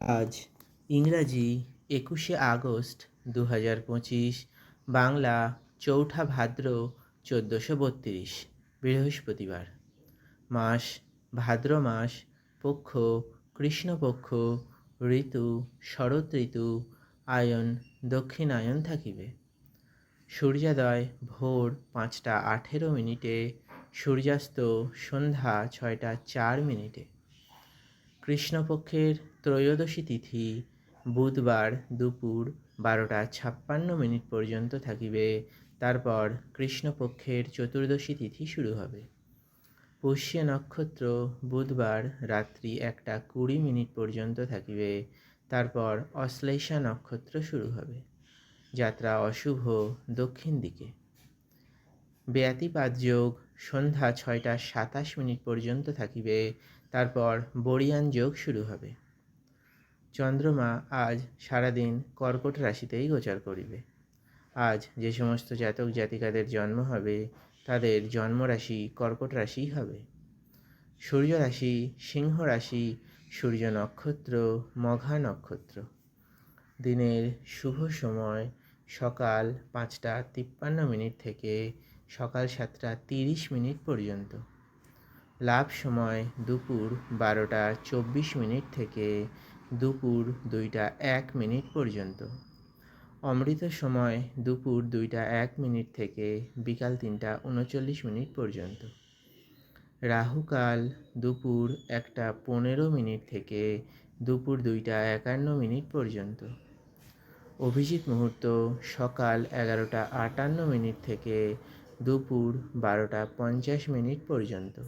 আজ ইংরাজি একুশে আগস্ট দু হাজার পঁচিশ, বাংলা চৌঠা ভাদ্র চোদ্দোশো বত্রিশ, বৃহস্পতিবার। মাস ভাদ্র মাস, পক্ষ কৃষ্ণপক্ষ ঋতু শরৎ ঋতু, আয়ন দক্ষিণায়ন থাকিবে। সূর্যোদয় ভোর পাঁচটা আঠেরো মিনিটে, সূর্যাস্ত সন্ধ্যা ছয়টা চার মিনিটে। কৃষ্ণপক্ষের ত্রয়োদশী তিথি বুধবার দুপুর বারোটা ছাপ্পান্ন মিনিট পর্যন্ত থাকিবে। তারপর কৃষ্ণপক্ষের চতুর্দশী তিথি শুরু হবে। পুষ্য নক্ষত্র বুধবার রাত্রি একটা কুড়ি মিনিট পর্যন্ত থাকিবে। তারপর অশ্লেষা নক্ষত্র শুরু হবে। যাত্রা অশুভ দক্ষিণ দিকে। বেয়াতিপাত যোগ সন্ধ্যা ছয়টা সাতাশ মিনিট পর্যন্ত থাকিবে, তারপর বরিয়ান যোগ শুরু হবে। চন্দ্রমা আজ সারাদিন কর্কট রাশিতেই গোচর করিবে। আজ যে সমস্ত জাতক জাতিকাদের জন্ম হবে, তাদের জন্মরাশি কর্কট রাশি হবে। সূর্য রাশি সিংহ রাশি, সূর্য নক্ষত্র, মঘা নক্ষত্র। দিনের শুভ সময় সকাল পাঁচটা তিপ্পান্ন মিনিট থেকে সকাল সাতটা তিরিশ মিনিট পর্যন্ত। লাভ সময় দুপুর বারোটা চব্বিশ মিনিট থেকে দুপুর দুইটা এক মিনিট পর্যন্ত। অমৃত সময় দুপুর দুইটা এক মিনিট থেকে বিকাল তিনটা উনচল্লিশ মিনিট পর্যন্ত। রাহুকাল দুপুর একটা পনেরো মিনিট থেকে দুপুর দুইটা একান্ন মিনিট পর্যন্ত। অভিজিৎ মুহূর্ত সকাল এগারোটা আটান্ন মিনিট থেকে দুপুর বারোটা পঞ্চাশ মিনিট পর্যন্ত।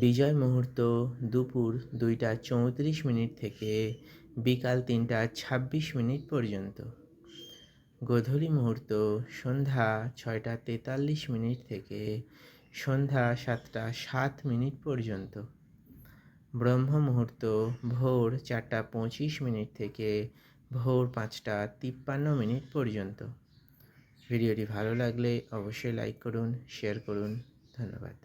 বিজয় মুহূর্ত দুপুর দুইটা চৌত্রিশ মিনিট থেকে বিকাল তিনটা ছাব্বিশ মিনিট পর্যন্ত। গোধূলি মুহূর্ত সন্ধ্যা ছয়টা তেতাল্লিশ মিনিট থেকে সন্ধ্যা সাতটা সাত মিনিট পর্যন্ত। ব্রহ্ম মুহূর্ত ভোর চারটা পঁচিশ মিনিট থেকে ভোর পাঁচটা তিপ্পান্ন মিনিট পর্যন্ত। ভিডিওটি ভালো লাগলে অবশ্যই লাইক করুন শেয়ার করুন ধন্যবাদ।